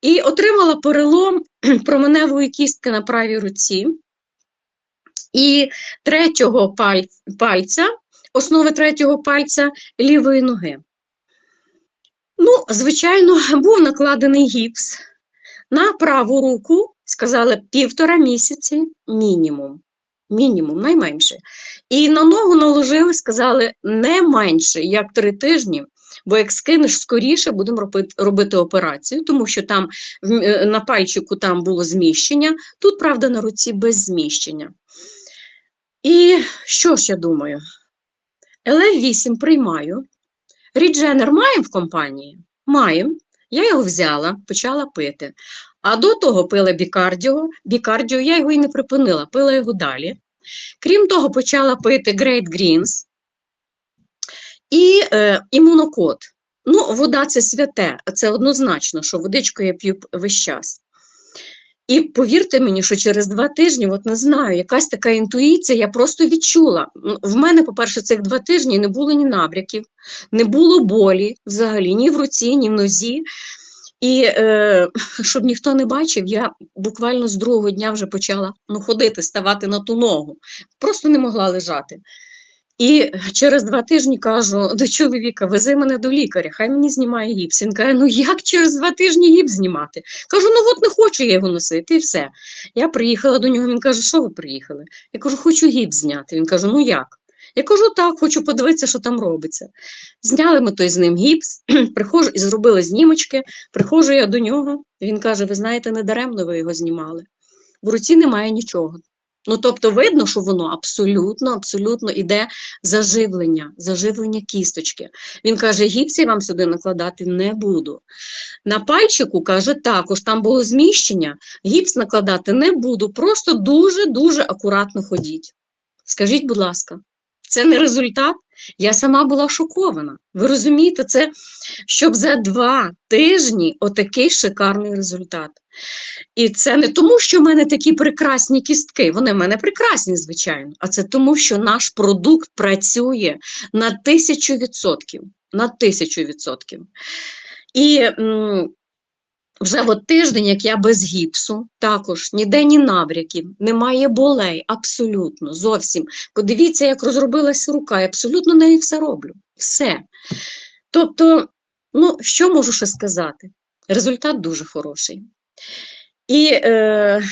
І отримала перелом променевої кістки на правій руці і третього пальця, основи третього пальця лівої ноги. Ну, звичайно, був накладений гіпс. На праву руку сказали півтора місяці мінімум. Мінімум, найменше. І на ногу наложили, сказали не менше, як три тижні, бо як скинеш скоріше, будемо робити, робити операцію, тому що там е, на пальчику там було зміщення, тут, правда, на руці без зміщення. І що ж я думаю? ЛФ8 приймаю. Рідженер маємо в компанії? Маємо. Я його взяла, почала пити. А до того пила бікардіо. Бікардіо я його і не припинила, пила його далі. Крім того, почала пити Great Greens і е, імунокод. Ну, вода це святе, це однозначно, що водичку я п'ю весь час. І повірте мені, що через два тижні, от не знаю, якась така інтуїція, я просто відчула. В мене, по-перше, цих два тижні не було ні набряків, не було болі взагалі, ні в руці, ні в нозі. І е, щоб ніхто не бачив, я буквально з другого дня вже почала ну, ходити, ставати на ту ногу. Просто не могла лежати. І через два тижні кажу до чоловіка, вези мене до лікаря, хай мені знімає гіпс. Він каже, ну як через два тижні гіпс знімати? Кажу, ну от не хочу я його носити, і все. Я приїхала до нього, він каже, що ви приїхали? Я кажу, хочу гіпс зняти. Він каже, ну як? Я кажу, так, хочу подивитися, що там робиться. Зняли ми той з ним гіпс, приходжу і зробили знімочки, приходжу я до нього, він каже, ви знаєте, не даремно ви його знімали. В руці немає нічого. Ну, тобто видно, що воно абсолютно, абсолютно іде заживлення, заживлення кісточки. Він каже, гіпс я вам сюди накладати не буду. На пальчику, каже, також там було зміщення, гіпс накладати не буду, просто дуже-дуже акуратно ходіть. Скажіть, будь ласка, це не результат? Я сама була шокована. Ви розумієте, це щоб за два тижні отакий шикарний результат. І це не тому, що в мене такі прекрасні кістки, вони в мене прекрасні, звичайно, а це тому, що наш продукт працює на тисячу відсотків. На тисячу відсотків. І м, вже от тиждень, як я без гіпсу, також ніде ні набряків, немає болей, абсолютно, зовсім. Подивіться, як розробилась рука, я абсолютно нею все роблю. Все. Тобто, ну, що можу ще сказати? Результат дуже хороший. І е,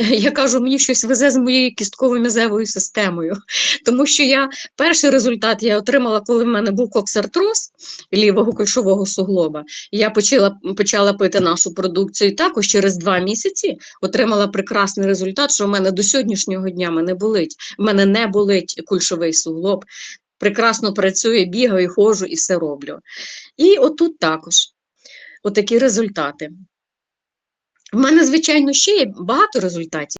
я кажу, мені щось везе з моєю кістковою м'язевою системою, тому що я перший результат я отримала, коли в мене був коксартроз лівого кульшового суглоба. Я почала, почала пити нашу продукцію. І також через два місяці отримала прекрасний результат, що в мене до сьогоднішнього дня мене болить. В мене не болить кульшовий суглоб. Прекрасно працює, бігаю, ходжу і все роблю. І отут також отакі результати. У мене, звичайно, ще є багато результатів.